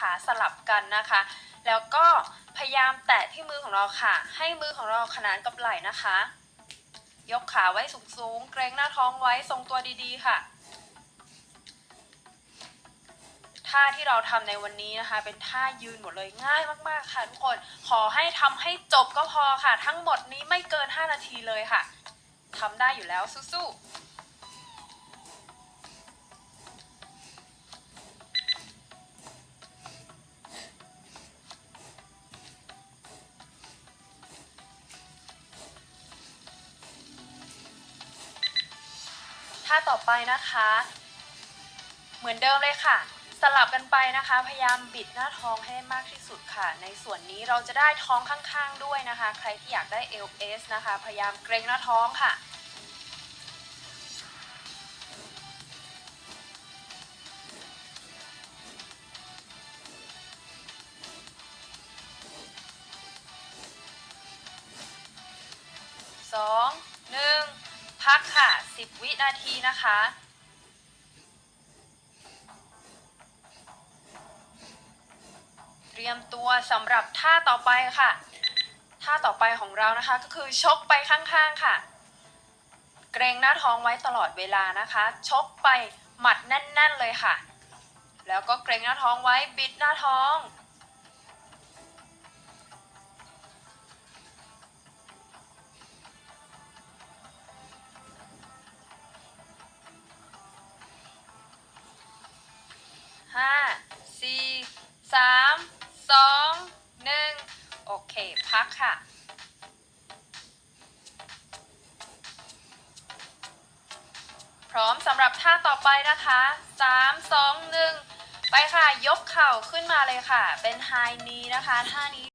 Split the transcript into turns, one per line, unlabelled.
ขาสลับกันนะคะ แล้วก็พยายามแตะที่มือของเราค่ะ ให้มือของเราขนานกับไหล่นะคะ ยกขาไว้สูงๆ เกรงหน้าท้องไว้ทรงตัวดีๆค่ะ ท่าที่เราทำในวันนี้นะคะ เป็นท่ายืนหมดเลยง่ายมากๆค่ะทุกคน ขอให้ทำให้จบก็พอค่ะ ทั้งหมดนี้ไม่เกิน 5 นาทีเลยค่ะทำได้อยู่แล้วสู้ๆ ท่าต่อไปนะคะ เหมือนเดิมเลยค่ะ สลับกันไปนะคะ พยายามบิดหน้าท้องให้มากที่สุดค่ะ ในส่วนนี้เราจะได้ท้องข้างๆด้วยนะคะ ใครที่อยากได้ LS นะคะ พยายามเกรงหน้าท้องค่ะ พักค่ะ 10 วินาทีนะคะเตรียมตัวสำหรับท่าต่อไปค่ะ ท่าต่อไปของเรานะคะก็คือชกไปข้างๆค่ะ เกรงหน้าท้องไว้ตลอดเวลานะคะ ชกไปหมัดแน่น ๆเลยค่ะ แล้วก็เกรงหน้าท้องไว้บิดหน้าท้อง ห้าสี่สามสองหนึ่งโอเค พักค่ะพร้อมสำหรับท่าต่อไปนะคะสามสองหนึ่งไปค่ะ ยกเข่าขึ้นมาเลยค่ะ เป็นไฮนีนะคะ ท่านี้